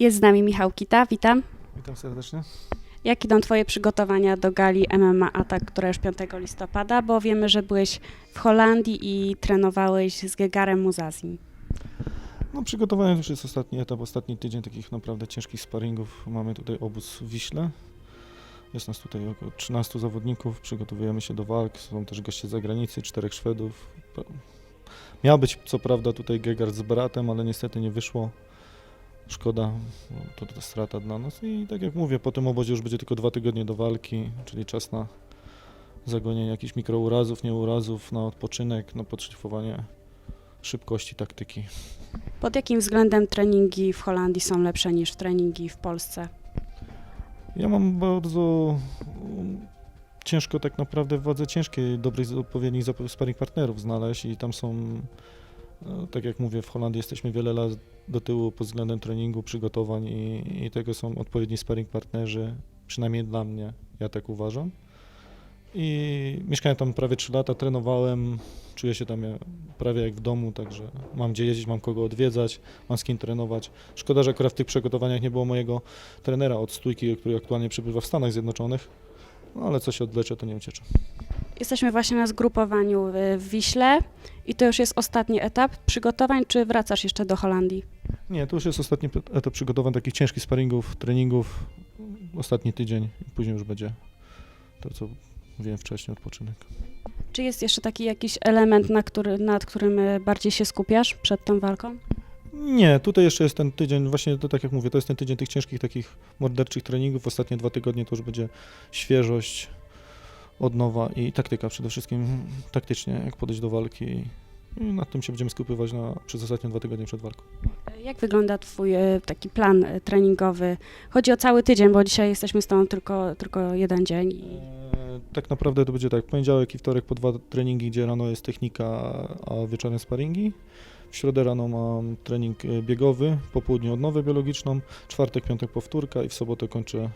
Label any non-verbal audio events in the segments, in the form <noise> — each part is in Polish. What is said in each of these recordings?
Jest z nami Michał Kita, witam. Witam serdecznie. Jak idą Twoje przygotowania do gali MMA Atak, która już 5 listopada, bo wiemy, że byłeś w Holandii i trenowałeś z Gegarem Muzazim. No przygotowanie to już jest ostatni etap, ostatni tydzień takich naprawdę ciężkich sparingów. Mamy tutaj obóz w Wiśle. Jest nas tutaj około 13 zawodników, przygotowujemy się do walk. Są też goście z zagranicy, czterech Szwedów. Miał być co prawda tutaj Gegard z bratem, ale niestety nie wyszło. Szkoda, to, to strata dla nas. I tak jak mówię, po tym obozie już będzie tylko dwa tygodnie do walki, czyli czas na zagonienie jakichś mikrourazów, nieurazów, na odpoczynek, na podszlifowanie szybkości taktyki. Pod jakim względem treningi w Holandii są lepsze niż treningi w Polsce? Ja mam bardzo um, ciężko tak naprawdę w wadze ciężkiej dobrych, odpowiednich sparring partnerów znaleźć i tam są, e, tak jak mówię, w Holandii jesteśmy wiele lat do tyłu pod względem treningu, przygotowań i, i tego są odpowiedni sparring partnerzy, przynajmniej dla mnie, ja tak uważam. I mieszkałem tam prawie 3 lata, trenowałem, czuję się tam prawie jak w domu, także mam gdzie jeździć, mam kogo odwiedzać, mam z kim trenować. Szkoda, że akurat w tych przygotowaniach nie było mojego trenera od stójki, który aktualnie przebywa w Stanach Zjednoczonych, no ale co się odlecze, to nie ucieczę. Jesteśmy właśnie na zgrupowaniu y, w Wiśle i to już jest ostatni etap przygotowań, czy wracasz jeszcze do Holandii? Nie, to już jest ostatni etap przygotowań takich ciężkich sparingów, treningów, ostatni tydzień i później już będzie to, co mówiłem wcześniej, odpoczynek. Czy jest jeszcze taki jakiś element, na który, nad którym y, bardziej się skupiasz przed tą walką? Nie, tutaj jeszcze jest ten tydzień, właśnie to tak jak mówię, to jest ten tydzień tych ciężkich takich morderczych treningów, ostatnie dwa tygodnie to już będzie świeżość, odnowa i taktyka przede wszystkim, taktycznie, jak podejść do walki i nad tym się będziemy skupywać na, przez ostatnie dwa tygodnie przed walką. Jak wygląda Twój e, taki plan e, treningowy? Chodzi o cały tydzień, bo dzisiaj jesteśmy z Tobą tylko, tylko jeden dzień. I E, Tak naprawdę to będzie tak, poniedziałek i wtorek po dwa treningi, gdzie rano jest technika, a wieczorem sparingi. W środę rano mam trening biegowy, po południu odnowę biologiczną, czwartek, piątek powtórka i w sobotę kończę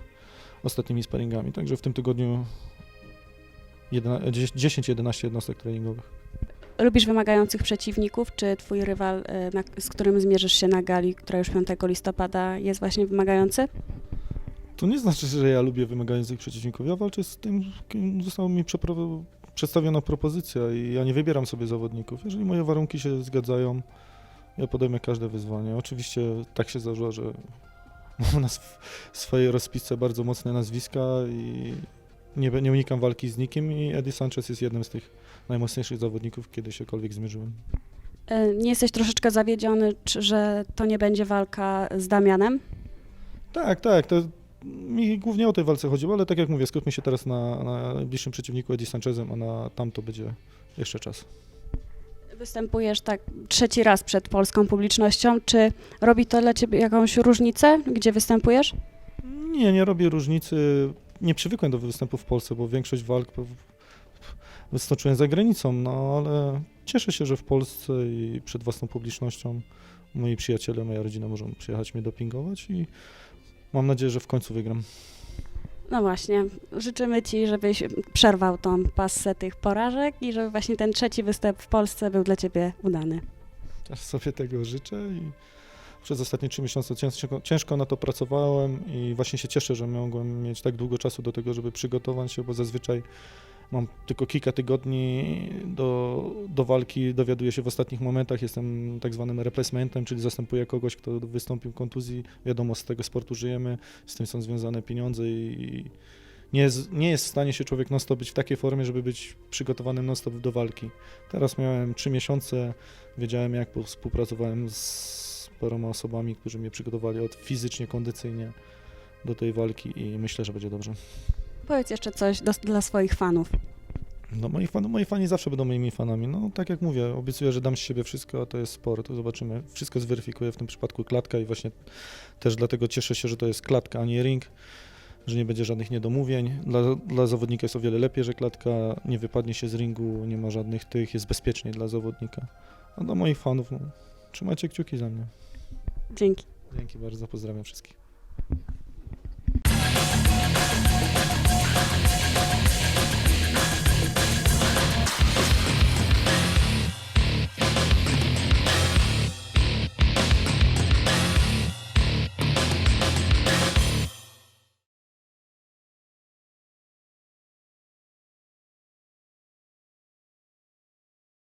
ostatnimi sparingami. Także w tym tygodniu 10-11 jednostek treningowych. lubisz wymagających przeciwników? Czy Twój rywal, e, na, z którym zmierzysz się na gali, która już 5 listopada jest właśnie wymagający? To nie znaczy, że ja lubię wymagających przeciwników. Ja walczę z tym, kim została mi przedstawiona propozycja i ja nie wybieram sobie zawodników. Jeżeli moje warunki się zgadzają, ja podejmę każde wyzwanie. Oczywiście tak się zdarzyło, że <laughs> mam na sw- swojej rozpisce bardzo mocne nazwiska i nie, nie unikam walki z nikim i Eddie Sanchez jest jednym z tych najmocniejszych zawodników, kiedy siekolwiek zmierzyłem. E, Nie jesteś troszeczkę zawiedziony, czy, że to nie będzie walka z Damianem? Tak, tak, to mi głównie o tej walce chodziło, ale tak jak mówię, skupmy się teraz na, na najbliższym przeciwniku Eddie Sanchezem, a na tamto będzie jeszcze czas. Występujesz tak trzeci raz przed polską publicznością. Czy robi to dla Ciebie jakąś różnicę, gdzie występujesz? Nie, nie robię różnicy. Nie przywykłem do występu w Polsce, bo większość walk wystoczyłem za granicą, no ale cieszę się, że w Polsce i przed własną publicznością moi przyjaciele, moja rodzina mogą przyjechać mnie dopingować i mam nadzieję, że w końcu wygram. No właśnie, życzymy Ci, żebyś przerwał tą passę tych porażek i żeby właśnie ten trzeci występ w Polsce był dla Ciebie udany. Też sobie tego życzę i przez ostatnie trzy miesiące ciężko, ciężko na to pracowałem i właśnie się cieszę, że mogłem mieć tak długo czasu do tego, żeby przygotować się, bo zazwyczaj mam tylko kilka tygodni do, do walki, dowiaduję się w ostatnich momentach, jestem tak zwanym replacementem, czyli zastępuję kogoś, kto wystąpił w kontuzji, wiadomo, z tego sportu żyjemy, z tym są związane pieniądze i nie jest, nie jest w stanie się człowiek non-stop być w takiej formie, żeby być przygotowanym non-stop do walki. Teraz miałem trzy miesiące, wiedziałem jak, współpracowałem z paroma osobami, którzy mnie przygotowali od fizycznie, kondycyjnie do tej walki i myślę, że będzie dobrze. Powiedz jeszcze coś do, dla swoich fanów. No moi, fan, moi fani zawsze będą moimi fanami. No tak jak mówię, obiecuję, że dam z siebie wszystko, a to jest sport. Zobaczymy. Wszystko zweryfikuję w tym przypadku klatka i właśnie też dlatego cieszę się, że to jest klatka, a nie ring, że nie będzie żadnych niedomówień. Dla, dla zawodnika jest o wiele lepiej, że klatka nie wypadnie się z ringu, nie ma żadnych tych, jest bezpieczniej dla zawodnika. A dla moich fanów, no, trzymajcie kciuki za mnie. Dzięki. Dzięki bardzo, pozdrawiam wszystkich.